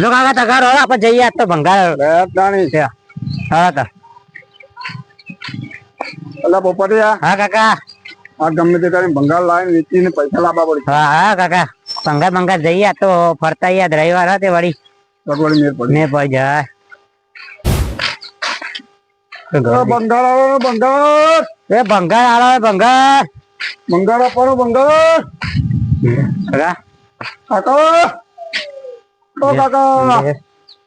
જો કાકા તગારો હવે આપણે જઈએ તો ભંગાર તાણી છે હા તા એટલે પોપટિયા હા કાકા આ ગમે તે કરીને ભંગાર લાવીને વેચીને પૈસા લાવવા પડે હા હા કાકા ભંગાર ભંગાર જઈએ તો ફરતા યાદ રવિવાર હતો વળી મેર પડે જાય ભંગાર આવો ભંગાર એ ભંગાર આલો ભંગાર ભંગાર આપવાનો ભંગાર કાકા કાકા ઓ કાકા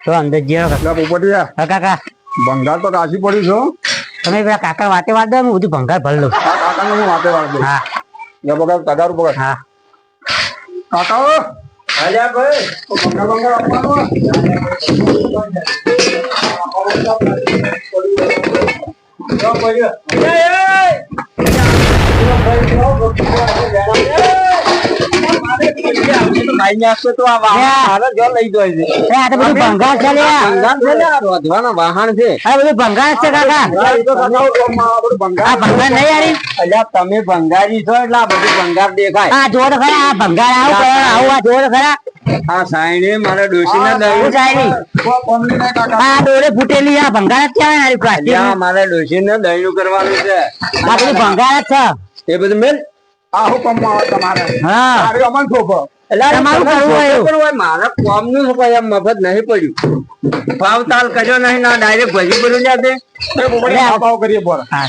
તો અંદર જીરો કાકા પોપટિયા હા કાકા ભંગાર તો કાશી પડી છો તમે પેલા કાકા વાતે વાત દો હું બધું ભંગાર ભરી લઉં કાકા કાકાને હું વાતે વાત દઉં હા લે બગાડ કાકા બગાડ હા કાકા ભાઈ ભંગાર ભંગાર આપવાનો વાહન છે આ બધું તમે ભંગારી છો એટલે આ બધું ભંગાર દેખાય આ જોડ ખરા આ ભંગાર આવું આવું આ જોડ ખરા આ સાઈણે મારા ડોશીને ના ડોરે ફૂટેલી આ ભંગાર મારા કહેવાય ને દયણું કરવાનું છે. આ બધું ભંગાર છે એ બધું મેલ આ હુકમ તમારે. હા. તારી અમન થોભો તમારું કરવું હોય. એવું. પણ હોય, મારા કોમનું શું એમ મફત નહીં પડ્યું. ભાવ કર્યો નહીં ના ડાયરેક્ટ ભજી ભરું જાતે ભાવ ભાવ કરીએ બોલ. હા.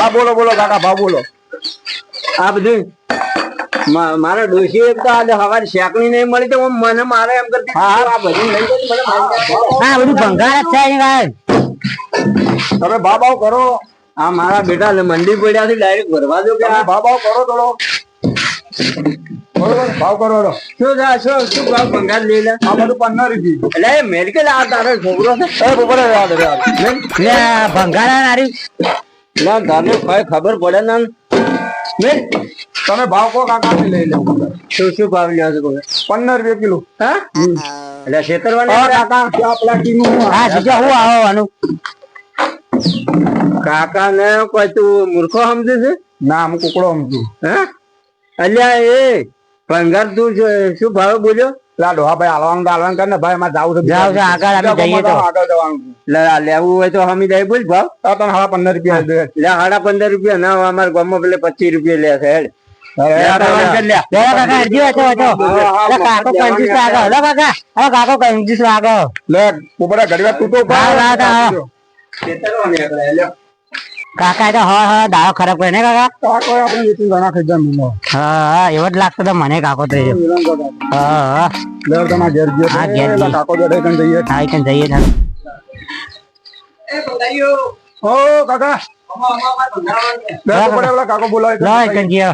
હા બોલો બોલો કાકા ભાવ બોલો. આ બધું મા- મારા ડોશી એક તો આજે હવારે શેકણી નહીં મળી તો મને મારે એમ કરતી હા, બધું લઈ ભંગાર જ તમે ભાવ ભાવ કરો. આ મારા બેટા મંડી પડ્યા છે ડાયરેક્ટ ભરવા દો કે આ. ભાવ ભાવ કરો થોડો. બરોબર? ભાવ કરો શું છે શું શું ભાવ ભંગાર લઈ લે? આ બધું પંદર રૂપિયા એટલે એ મેડિકલ આ તારો છોકરો છે. એ બપોરે યાદ રે લે. આ નારી. ના તારને કઈ ખબર પડે ના. મેં તમે ભાવ કો કાકા લઈ લો. શું શું ભાવ લ્યો છે પંદર રૂપિયા કિલો. હા? એટલે છેતરવાના હા કાકા આ પ્લાસ્ટિક હા જીજો હું આવો આનું. કાકા ને કોઈ તું મૂર્ખો સમજે છે? ના હું કુકડો સમજુ. હે? અલ્યા એ ભંગાર તું શું- ભાવ બોલ્યો? લા ડોહા ભાઈ હાલવાનું તો કર ને ભાઈ મારે જાવું છે જાઓ, જાઓ, આગળ આપણે જઈએ તો. આગળ જવાનું. છે. લેવું હોય તો હમી દઈ બોલ ભાવ. તને હાડા પંદર રૂપિયા દે. લે સાડા પંદર રૂપિયા ના અમારા ગામમાં પેલે પચીસ રૂપિયા લે છે હેડ. કાકા કંજૂસ લાગો લે ઘડી તૂટો હા, હા, હા. છેતરવાની આપણે, લ્યો. કાકા એ તો હા હા દાવો ખરાબ કરે ને કાકા કાકો આપણે વેચી ઘણા ખાઈ જાય મીનો હા હા એવો જ લાગતો તો મને કાકો તો એ. મિલન કાકા હા હા લે તમારા ઘેર ગયો હા, ઘેર લા ગયો. કાકો જોડે કઈ જઈએ હા ઈ કન જઈએ ચાલ. ઓ કાકા લે પોપડા પેલા કાકો બોલાવે લો ઈ કન જઈએ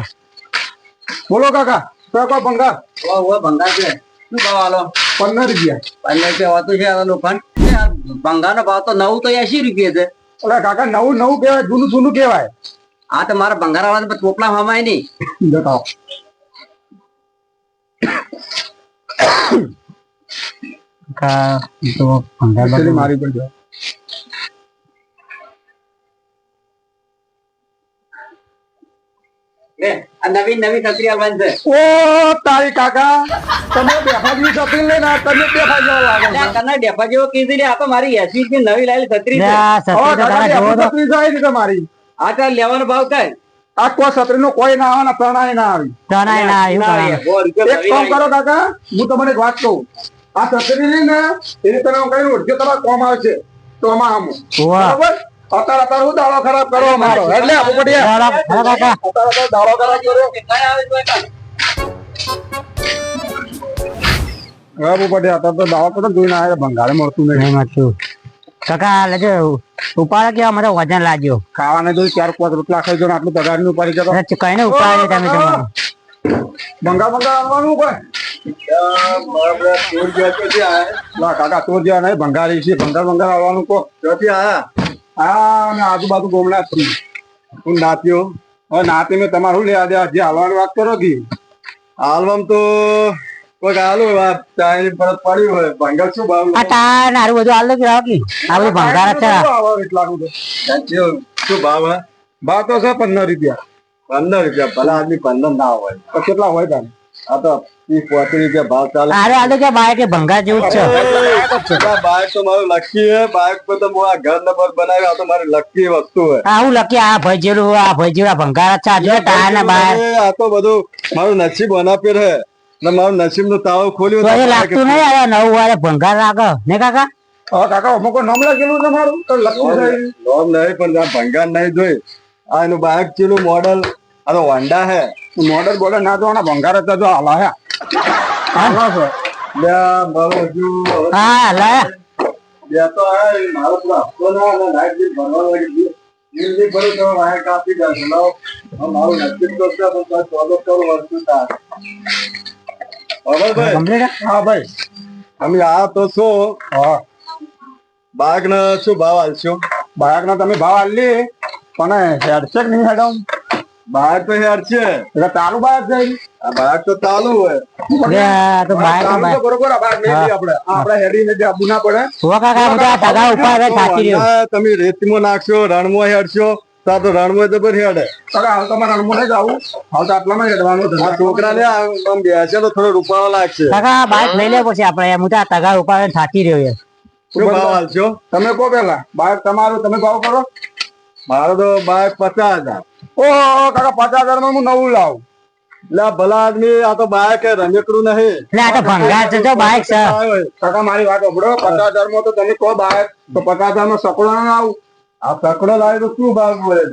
બોલો કાકા કાકો ભંગાર ઓ, ઓ, ભંગાર છે. શું ભાવ આલો? પંદર રૂપિયા પંદર રૂપિયા હોતું છે આ લોખંડ. આ ભંગારનો ભાવ તો નવ તો એસી રૂપિયા છે. અરે કાકા નવું નવું કેવાય જૂનું જૂનું કેવાય આ તો મારા ભંગારા વાળા ચોપડા હમાય નહીં. દેખાઓ કાકા તો ભંગાર મારી પર જાય લે, આ નવી નવી છત્રી આલવાની ઓ તારી કાકા તમે બેફાજી છત્રી લઈને આ તમે બેફા જેવા લાગો તને ડેફા જેવો કીધી આ તો મારી એસી રૂપિયા નવી લાયેલી છત્રી લે છે. આ હવે સત્રી તો કાકા તારા જોવો બેફા તો. છત્રી જાય છે તમારી આ તાર લેવાનો ભાવ કઈ આ કોઈ છત્રી નો કોઈ ના આવે. ને પ્રણાય ના આવી તણાય ના રૂપિયા એક કામ કરો કાકા હું તમને એક વાત કહું. આ છત્રી ને એની તમે હું કઈ ઉઠજો તમારે કોમ આવશે તો આમાં આમ. બરાબર? અત્યારે અતાર હું દાડો ખરાબ કરો મારો એટલે પોપટિયા. કાકા અત્યારે દાડો. ખરાબ કરો. હા પોપટિયા અત્યારે તો દાડો કરો જોઈને આવે ભંગારે મળતું નહીં. નહીં કાકા લેજો ઉપાડો કે અમારે વજન લાગ્યો. ખાવાને જોઈ ચાર પાંચ રોટલા ખાઈ જો આટલું પગારનું ઉપાડી જતો. એટલે કઈ ને ઉપાડે તમે તમારું. ભંગા ભંગા આવવાનું કોઈ? કાકા ચોર જેવા નહીં ભંગારી છે. ભંગાર ભંગાર આવવાનું કો હા ને આજુબાજુ ગોમડા છું. હું નાત્યો. હવે નાતી મેં તમારું લેવા આજે આજે હાલવાની વાત કરો કે? હાલવામાં તો કોઈ હાલો ચાઇની પરત પડી હોય. ભંગાર શું ભાવ? આ ટાર નારું બધું હાલ રાવ કી આ બધું ભંગાર છે એટલાનું શું ભાવ હે? ભાવ તો છે પંદર રૂપિયા. પંદર રૂપિયા. ભલા આદમી પંદર ના હોય. તો કેટલા હોય તારે આ તો રૂપિયા ભાવ ચાલે. અરે આ તો કે બાઈક એ ભંગાર જેવું છે. બાઈક તો મારું લકી હે. બાઈક પર તો આ ઘર નંબર બનાવ્યો આ તો મારી લકી વસ્તુ હે. આવું આ ભાઈ જેવું આ ભંગાર છે. આ ટાયર ના બહાર આ તો બધું મારું નસીબ અનાપેર હે. ને મારું નસીબનું તાવ ખોલ્યું તો લાગતું નહીં અરે નવું વારે ભંગાર લાગે. ને કાકા? કાકા અમુક નામ લખેલું તમારું તો લખવું નોમ નહીં પણ ભંગાર નહીં જોઈ. આ એનું બાઈક ચેલું મોડલ આ વંડા હે. મોડલ બોલે ના જોવાના ભંગાર હતા જો હાલા હે. હા બે તો આ મારો પૂરો હપ્તો ના અને લાઈટ બિલ ભરવા લાગી. ગયું બિલ બી તો વાયર કાપી જશે લાવો. મારું નસીબ તો છે પણ તો ચોદો કરું વર્ષું તાર ભાઈ કમ્પ્લીટ હા? ભાઈ. અમે આ તો શું હા. બાગ ને શું ભાવ આલશો બાગ ના તમે ભાવ આલી પણ હેડશે કે નહીં હેડમ. બાગ તો હેડ છે. એટલે તાલુ બાગ છે? આ તો ચાલુ હોય. તો ચાલુ તો બરોબર આ નહીં આપણે. આપણે હેડી ને આબુ ના પડે. તો કાકા બધા તો ઉપર હવે સાચી રહ્યો ના, તમે રેતીમાં નાખશો રણમાં હેડશો તો આ તો પર હેડે. હેડે હાલ તમારે રણમાં નહીં જવું હાલ તો આટલામાં હેડવાનું ધંધા. છોકરાને આમ આમ બેસે તો થોડો રૂપાળો લાગશે. કાકા બાઈક લઈ લે પછી આપણે. હું તો આ ઉપર થાકી રહ્યો યાર. શું ભાવ હાલશો? તમે કહો પેલા બાઈક તમારું તમે ભાવ કરો. મારો તો બાઈક પચાસ હજાર. ઓહો કાકા પચાસ હજારમાં હું નવું લાવું. એટલે ભલા આદમી આ તો બાઈક હે, રમેકડું નહીં. એટલે આ તો ભંગાર છે જો બાઈક છે. કાકા મારી વાત સાંભળો પચાસ હજારમાં તો તમે કહો બાઈક તો પચાસ હજારમાં સકડો ના આવું. આ સકડો લાવે તો શું ભાવ બોલે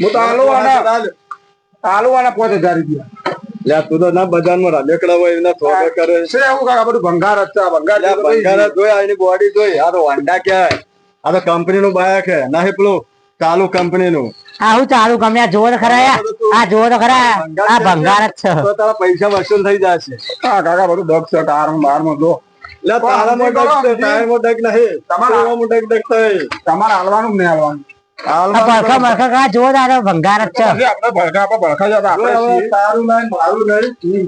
હું તો આલુ આના આલુ આના પાંચ હજાર રૂપિયા. લે તું તો ના બજારમાં રમેકડા હોય એના સોદા કરે. છે એવું કાકા બધું ભંગાર જ છે ભંગાર ભંગાર જોઈ આ એની બોડી જોઈ. આ તો વાંડા કહેવાય આ તો કંપની નું બાઈક હે નહીં પેલું. ચાલુ કંપની નું આ હું ચાલુ ગમે જોવો તો ખરા આ જોવો તો ખરા. આ ભંગાર જ છે. તો તારા પૈસા વસૂલ થઈ જશે. હા કાકા બધું ડગ છે કાર બારમાં જો. એટલે તારા મો ડગ છે તારા મો ડગ નહીં. તમારા મો ડગ ડગ થઈ. તમારે હાલવાનું નહીં હાલવાનું. ભરખા ભરખા કા જોવો તો ભંગાર જ છે. આપણે ભડકા આપણે ભડકા જતા આપણે તારું નહીં મારું નહીં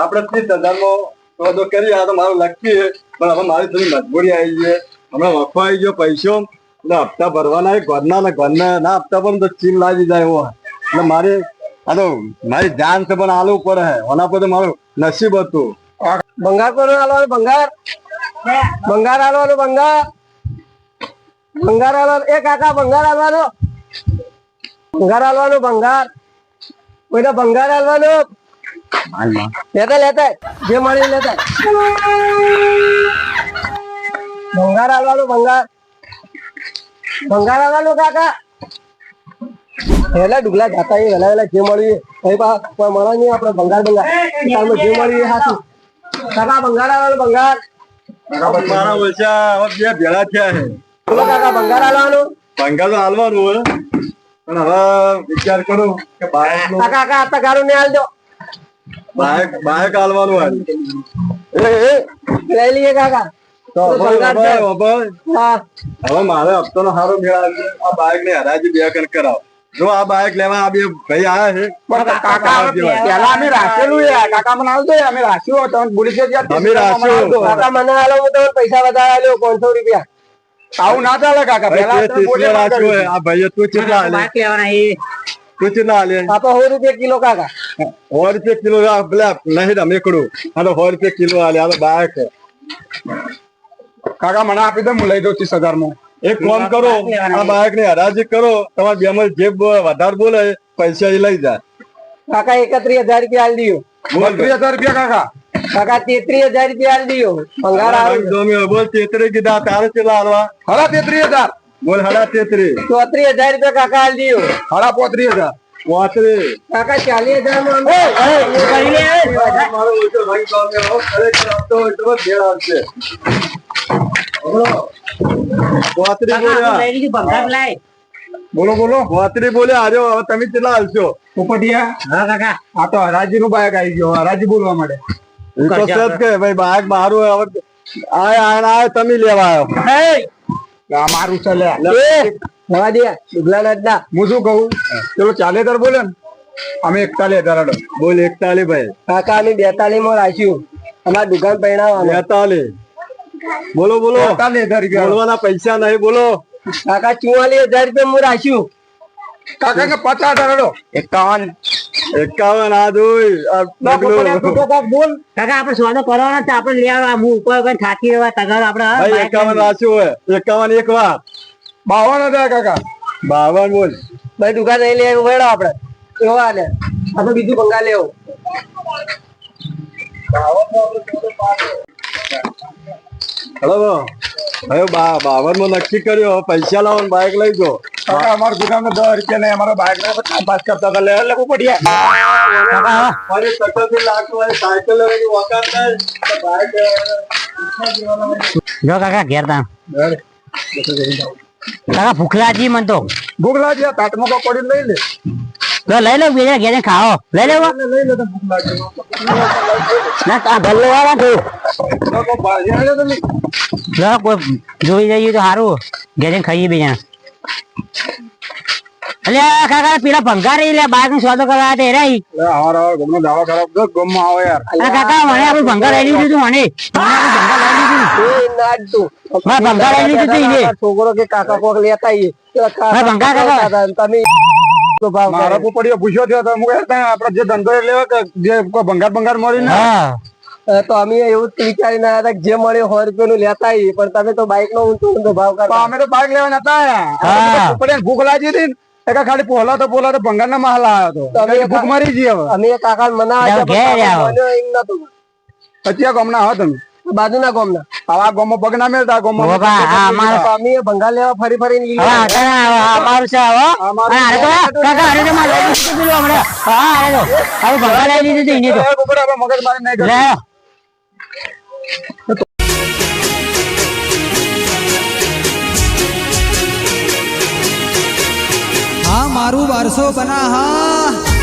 આપણે ત્રીસ હજાર નો સોદો કરી આ તો મારું લકી પણ હવે મારી થોડી મજબૂરી આવી છે. હમણાં વખવા આવી ગયો પૈસો. એટલે હપ્તા ભરવાના હોય ઘરના ને ઘરના ના હપ્તા પણ તો ચીમ લાગી જાય એવો એટલે મારે આ તો મારી જાન છે પણ આલવું પડે હે ઓના પર તો મારું નસીબ હતું ભંગાર કોનો હાલવાનો ભંગાર ભંગાર હાલવાનો ભંગાર ભંગાર હાલવાનો એ કાકા ભંગાર હાલવાનો ભંગાર હાલવાનો ભંગાર કોઈને ભંગાર હાલવાનો લેતા લેતા જે મળી લેતા ભંગાર હાલવાનો ભંગાર હાલવાનો કાકા. પેલા ડુગલા જાતા એ વેલા વેલા જે મળ્યું એ. પા કોઈ મળે નહીં આપણે ભંગાર તારમાં જે મળ્યું એ હાથું કાકા હાલવાનો બંગાર મારા ઓછા હવે બે ભેળા થયા છે. બોલો કાકા ભંગાર હાલવાનો? બંગાળ તો હાલવાનું હોય પણ હવે વિચાર કરો કે બાયક કાકા કાકા આતા ગારું ને હાલજો બાય બાયક બાયક હાલવાનું એ, એ, લઈ લઈએ કાકા. તો હવે મારે હપ્તો નો સારો મેળ આવી આ બાઇક ને હરાજી બે કણ કરાવો. જો આ બાઇક લેવા આ બે ભાઈ આયા છે પેલા અમે રાખેલું કાકા મને આવતો અમે રાખ્યું તમે કાકા મને હું પૈસા વધારે આલ્યો પાંચસો રૂપિયા. આવું ના ચાલે કાકા. પેલા. આ ભાઈએ તું લેવાના એ. તું હાલે આપા સો રૂપિયા કિલો કાકા. સો રૂપિયા કિલો આ પેલા નહીં રમેકડું આ તો સો રૂપિયા કિલો આલે. આ તો બાઇક કાકા મને આપી દે હું લઈ દઉં ત્રીસ હજારમાં એક ફોન કરો આ બાળક ને હરાજી કરો તમારે બે માં જે વધારે બોલે પૈસા એ લઈ જાય. કાકા એકત્રીસ હજાર રૂપિયા આલી દીયો. ત્રીસ હજાર રૂપિયા કાકા? કાકા તેત્રીસ હજાર રૂપિયા આલી દીયો. ભંગાર હારું બોલ તેત્રી કીધા તારે ચેલા હાલવા હડા તેત્રી હજાર. બોલ હડા તેત્રી ચોત્રીસ હજાર રૂપિયા કાકા આલી દીયો. હડા પોત્રી હજાર. પોત્રી કાકા ચાલીસ હજારમાં કરી લે એ. મારો ઓછો ભાઈ કામે હો, ખરેખર આપતો હોય તો ભેળ આવશે. બોલો. બોલો બોલો. પોત્રી બોલ્યા. આજે હવે તમે કેટલા હાલશો? પોપટિયા હા? કાકા. આ તો હરાજી નું બાયક આવી ગયો. હરાજી બોલવા માટે. તો સત કે ભાઈ બાયક મારું હવે આય આય આય તમે લેવા આવ્યો આ મારું છે લે. જવા દે. ડુગલા ના હું શું કહું? ચલો ચાલે હજાર બોલે ને? અમે એકતાલી હજાર બોલ એકતાલીસ ભાઈ. કાકા અમે બેતાલીસમાં રાખ્યું. અમારા દુકાન પહેણાવવાનું બેતાલીસ બોલો બોલો. હજાર બોલવાના પૈસા નહીં બોલો. કાકા ચુવાલીસ હજાર રૂપિયા હું રાખ્યું. કાકા કે પચાસ હજાર હડો એકાવન. એકાવન આ જોઈ બોલ. કાકા આપણે સોદો કરવાનો છે આપણે લઈ આવવા હું ઉપર ઉપર થાકી રહેવા તગાર આપણે હા, ભાઈ બાઈક એકાવન રાખ્યું હોય. એકાવન એક વાર. બાવન હતા કાકા. બાવન બોલ. ભાઈ દુકાન નહીં લે વેડો આપણે. એવો આપણે બીજું લેવો. હલો હવે બાવનમાં નક્કી કર્યો. પૈસા લાવો ને બાઈક લઈ જો. અમારા દુકાનમાં દસ રૂપિયા નહીં અમારા બાઈક ને ટાઈમ પાસ કરતા હતા. લે લેવું પડીએ મારી લાખ વાળી સાયકલ લેવાની વખત નહીં તો બાઈક જો કાકા ઘેર તા કાકા ભૂખ લાગી તો. ભૂખ તાટમાં પડી લઈ લે. તો લઈ લો બીજા ઘેર ખાઓ. લઈ લેવો. ના આ ભલ્લો વાળા તો જો કોઈ જોઈ જઈએ તો સારું. ઘેર ખાઈએ બીજા. અલ્યા કાકા પેલા ભંગાર લે બાઈકનું સોદો કરવા તે રહી લે હાર હાર ગમનો દાડો ખરાબ કર ગમમાં આવે યાર. કાકા મને આપણે ભંગાર લઈ લીધું તું મને. મને ભંગાર લઈ લીધું એ ના તું. મારે ભંગાર લઈ લીધું તું છોકરો કે કાકા કોક લેતા કાકા હતા અને તમે તો ભાવ મારા. પોપડીઓ પૂછ્યો થયો તો હું કહેતા આપણે જે ધંધો એ લેવા કે જે ભંગાર ભંગાર મળી ને તો અમે એવું જ વિચારીને આવ્યા હતા જે મળે સો રૂપિયા નું લેતા આઈએ પણ તમે તો બાઈક નો ઊંચો ઊંચો ભાવ કરો અમે તો બાઈક લેવા નતા આવ્યા ભૂખ લાગી હતી ને ખાલી પોલા તો પોલા તો ભંગાર ના માલ આવ્યો હતો ભૂખ મરી જઈએ હવે. અમે કાકા મના આવો. પછી આ ગામના હો તમે. બાજુના ગામના આવા ગામમાં પગ ના મેળતા આ અમે ભંગા લેવા ફરી ફરી અમારું છે મારે લઈ લીધું તો મારું વારસો બના હા